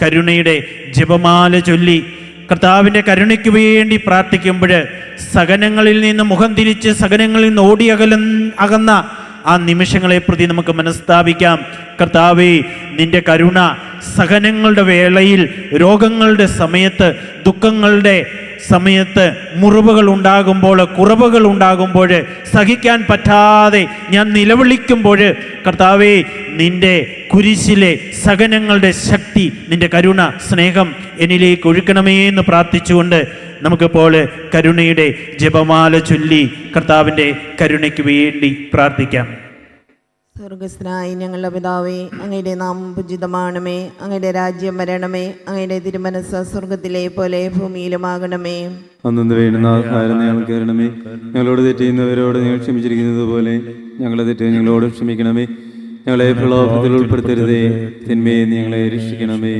കരുണയുടെ ജപമാല ചൊല്ലി കർത്താവിന്റെ കരുണയ്ക്ക് വേണ്ടി പ്രാർത്ഥിക്കുമ്പോൾ സകനങ്ങളിൽ നിന്ന് മുഖം തിരിച്ച് സകനങ്ങളിൽ നിന്ന് ഓടി അകല അകന്ന ആ നിമിഷങ്ങളെ പ്രതി നമുക്ക് മനസ്താപിക്കാം കർത്താവേ നിന്റെ കരുണ സഹനങ്ങളുടെ വേളയിൽ രോഗങ്ങളുടെ സമയത്ത് ദുഃഖങ്ങളുടെ സമയത്ത് മുറിവുകൾ ഉണ്ടാകുമ്പോൾ കുറവുകൾ ഉണ്ടാകുമ്പോൾ സഹിക്കാൻ പറ്റാതെ ഞാൻ നിലവിളിക്കുമ്പോൾ കർത്താവേ നിന്റെ കുരിശിലെ സഹനങ്ങളുടെ ശക്തി നിന്റെ കരുണ സ്നേഹം എന്നിലേക്ക് ഒഴുക്കണമേ എന്ന് പ്രാർത്ഥിച്ചുകൊണ്ട് നമുക്കിപ്പോൾ കരുണയുടെ ജപമാല ചൊല്ലി കർത്താവിന്റെ കരുണയ്ക്ക് വേണ്ടി പ്രാർത്ഥിക്കാം. സ്വർഗസ്നായി ഞങ്ങളുടെ പിതാവേ അങ്ങയുടെ നാമം പൂജിതമാണമേ. അങ്ങയുടെ രാജ്യം വരണമേ. അങ്ങയുടെ തിരുമനസ് സ്വർഗത്തിലെ പോലെ ഭൂമിയിലുമാകണമേ. അന്നു വേണ്ടുന്ന ആഹാരം ഞങ്ങളോട് ചെയ്യുന്നവരോട് ഞങ്ങൾ ക്ഷമിച്ചിരിക്കുന്നത് പോലെ ഞങ്ങളെ തെറ്റ് ഞങ്ങളോട് ക്ഷമിക്കണമേ. ഞങ്ങളെ പ്രലോഭത്തിൽ ഉൾപ്പെടുത്തരുതേ. തിന്മയെ ഞങ്ങളെ രക്ഷിക്കണമേ.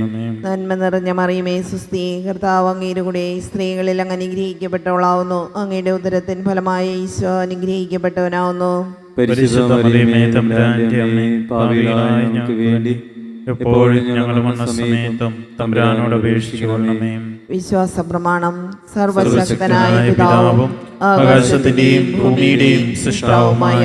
നന്മ നിറഞ്ഞ മറിയുമേ സുസ്തി കർത്താവ് അങ്ങയുടെ കൂടെ സ്ത്രീകളിൽ അങ്ങ് അനുഗ്രഹിക്കപ്പെട്ടവളാവുന്നു. അങ്ങയുടെ ഉദരത്തിൻ ഫലമായ ഈശോ അനുഗ്രഹിക്കപ്പെട്ടവനാവുന്നു. ഞങ്ങൾക്ക് വേണ്ടി എപ്പോഴും സമയത്തും തമ്പുരാനോട് വിശ്വാസ പ്രമാണം സർവശക്തനായ പിതാവും ആകാശത്തിന്റെയും ഭൂമിയുടെയും സൃഷ്ടാവുമായ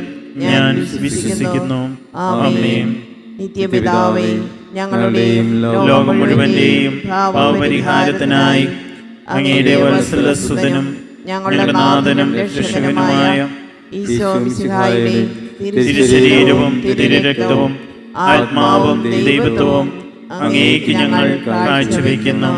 ഞാൻ വിശ്വസിക്കുന്നു. ആമേൻ. നിത്യപിതാവേ ഞങ്ങളുടെയും ലോകം മുഴുവന്റെയും പാപപരിഹാരത്തിനായി അങ്ങയുടെ വത്സലസുതനും ഞങ്ങളുടെ നാഥനും രക്ഷകനുമായ തിരുശരീരവും തിരുരക്തവും ആത്മാവും ദൈവത്വവും അങ്ങേക്ക് ഞങ്ങൾ കാഴ്ചവെക്കുന്നു.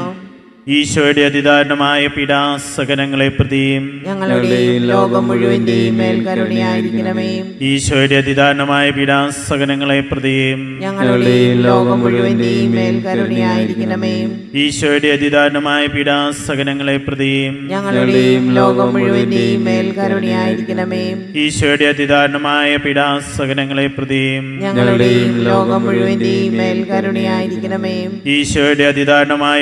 ഈശോയുടെ അതിദാരുണമായ പീഡാസകനങ്ങളെ പ്രതിയും ഞങ്ങളുടെയും ലോകം മുഴുവന്റെയും മേൽക്കരുണയായിരിക്കണമേ. ഈശോയുടെ അതിദാരുണമായ പീഡാസകനങ്ങളെ പ്രതിയും ഞങ്ങളുടെയും ലോകം മുഴുവന്റെയും മേൽക്കരുണയായിരിക്കണമേ ഈശോയുടെ അതിദാരുണമായ പീഡാസകനങ്ങളെ പ്രതിയും ഞങ്ങളുടെയും ലോകം മുഴുവന്റെയും മേൽക്കരുണയായിരിക്കണമേ ഈശോയുടെ അതിദാരുണമായ പീഡാസകനങ്ങളെ പ്രതിയും ഞങ്ങളുടെയും ലോകം മുഴുവന്റെയും മേൽക്കരുണയായിരിക്കണമേ ഈശോയുടെ അതിദാരുണമായ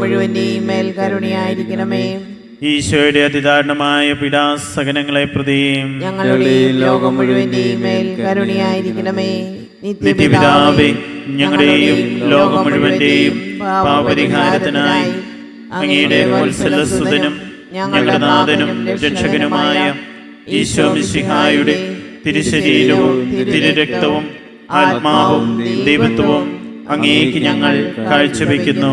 മുഴുവന്റെയും മേൽ കരുണയായിരിക്കണമേ. ഈശോയുടെ അതിദാരുണമായ പിടാസകനങ്ങളെ പ്രതിയും ഞങ്ങളുടെയും ലോകം മുഴുവന്റെയും മേൽ കരുണയായിരിക്കണമേ. നിത്യപിതാവേ ഞങ്ങളുടെയും ലോകം മുഴുവന്റെയും പാപരിഹാരത്തിനായി അങ്ങയുടെ വത്സലസുതനും ഞങ്ങളുടെ നാഥനും രക്ഷകനുമായ ഈശോ മിശിഹായുടെ തിരുശരീരവും തിരുരക്തവും ആത്മാവും ദൈവത്വവും അങ്ങേക്ക് ഞങ്ങൾ കാഴ്ചവെക്കുന്നു.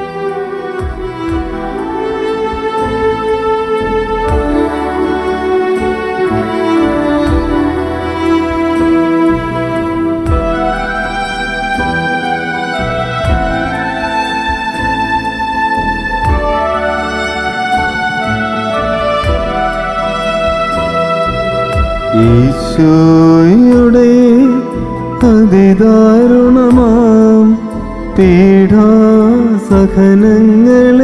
പീഡാസഹനങ്ങളെ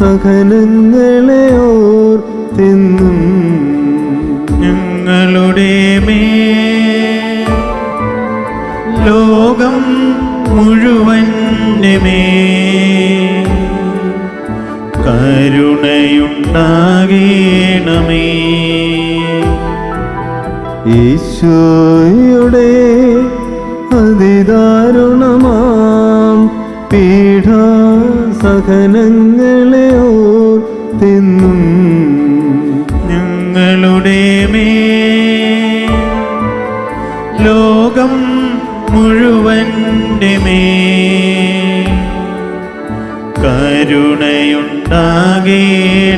പീഡാസഹനങ്ങളെ ഓർത്തിന്നും ഞങ്ങളുടെ മേ ലോകം മുഴുവൻ മേ കരുണയുണ്ടാകേണമേ. ഈശോയുടെ അതിദാരുണമാം പീഡാസഹനങ്ങളെ ഓർത്തിന്നും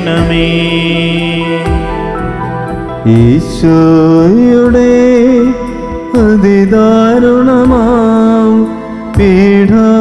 കരുണയുണ്ടാകേണമേ ഈശോയുടെ അതിദാരുണമാം പീഡാസഹനങ്ങളെ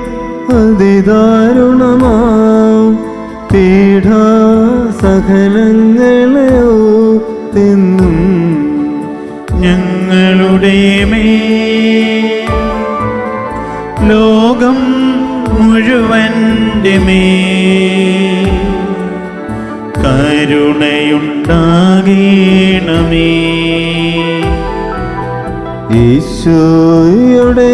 അതിദാരുണമാം പീഡാസഹനങ്ങളെ തിന്നും ഞങ്ങളുടെ മേ ലോകം മുഴുവന്റെ മേ കരുണയുണ്ടാകേണമേ. ഈശോയുടെ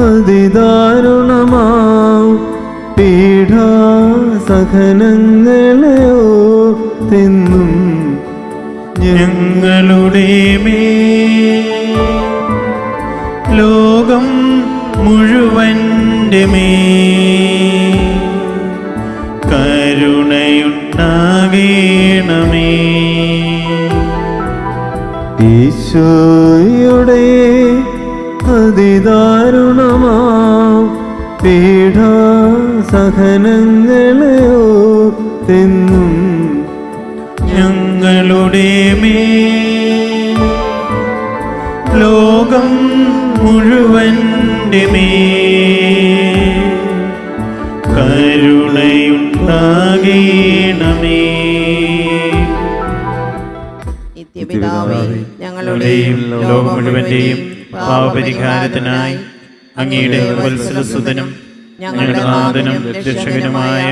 അതിദാരുണമാം പീഠാസഹനങ്ങളെ തിന്നും ഞങ്ങളുടെ മേ ലോകം മുഴുവന്റെ മേ കരുണയുണ്ടാകേണമേ. ഈശോയുടെ അതിദാരുണമാം പീഠാസഹനങ്ങളെ തിന്നും ഞങ്ങളുടെ മേ ലോകം മുഴുവന്റെ മേ കരുണയുണ്ടാകേണമേ. നിത്യപിതാവേ ഞങ്ങളുടെയും ലോകം മുഴുവന്റെയും പാവപരിഹാരത്തിനായി അങ്ങയുടെ വത്സലസുതനും ഞങ്ങളുടെ നാഥനും രക്ഷകനുമായ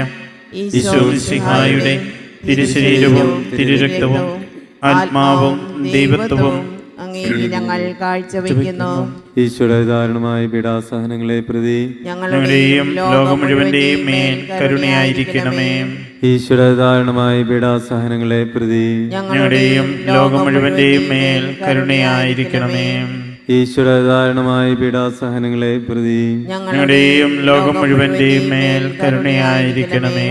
ഈശോ സിഹായുടെ തിരുശരീരവും തിരുരക്തവും ആത്മാവും ദൈവത്വവും ഞങ്ങൾ കാഴ്ചവെക്കുന്നു. ഈശോയുടെ ദാരുണമായ പീഡാസഹനങ്ങളെ പ്രതി ഞങ്ങളുടെയും ലോകം മുഴുവന്റെയും മേൽ കരുണയായിരിക്കണമേ. ഈശ്വരധാരണമായ പീഡാസഹനങ്ങളെ പ്രതി ഞങ്ങളുടെയും ലോകം മുഴുവന്റെയും മേൽ കരുണയായിരിക്കണമേ. ഈശ്വരധാരണമായ പീഡാസഹനങ്ങളെ പ്രതി ഞങ്ങളുടെയും ലോകം മുഴുവന്റെയും മേൽ കരുണയായിരിക്കണമേ.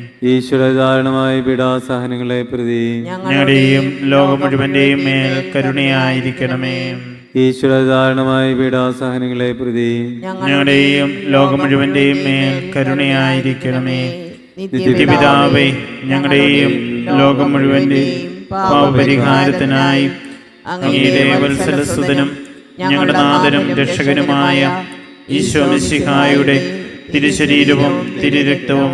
ഈശ്വര പിടാസഹനങ്ങളെ പീഡാസഹനങ്ങളെ പ്രതി ഞങ്ങളുടെയും ലോകം മുഴുവന്റെയും മേൽ കരുണയായിരിക്കണമേ. ഈശ്വരധാരണമായ പിടാസഹനങ്ങളെ പീഡാസഹനങ്ങളെ പ്രതി ഞങ്ങളുടെയും ലോകം മുഴുവന്റെയും മേൽ കരുണയായിരിക്കണമേ. നിത്യപിതാവേ ഞങ്ങളുടെയും ലോകം മുഴുവന്റെയും പാപപരിഹാരത്തിനായി അങ്ങയുടെ വത്സലസുതനും ഞങ്ങളുടെ നാഥനും രക്ഷകനുമായ ഈശോ മിശിഹായുടെ തിരുശരീരവും തിരുരക്തവും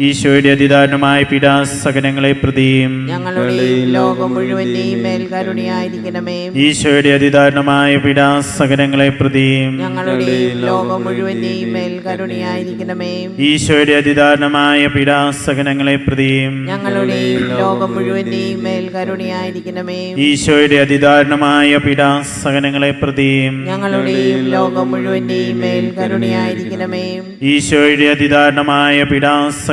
ഈശോയുടെ അതിദാരണമായ പീഡാസകനങ്ങളെ പ്രതിയും. ഞങ്ങളുടെയും ലോകം മുഴുവന്റെയും മേൽ കരുണയായിരിക്കണമേ. ഈശോയുടെ അതിദാരണമായ പീഡാസകനങ്ങളെ പ്രതിയും. ഞങ്ങളുടെയും ലോകം മുഴുവന്റെയും മേൽ കരുണയായിരിക്കണമേ. ഈശോയുടെ അതിദാരണമായ പീഡാസകനങ്ങളെ പ്രതിയും. ഞങ്ങളുടെയും ലോകം മുഴുവന്റെയും മേൽ കരുണയായിരിക്കണമേ. ഈശോയുടെ അതിദാരണമായ പീഡാസകനങ്ങളെ പ്രതിയും. ഈശോയുടെ ലോകം മുഴുവന്റെയും മേൽ കരുണയായിരിക്കണമേ. ഈശോയുടെ അതിദാരുണമായ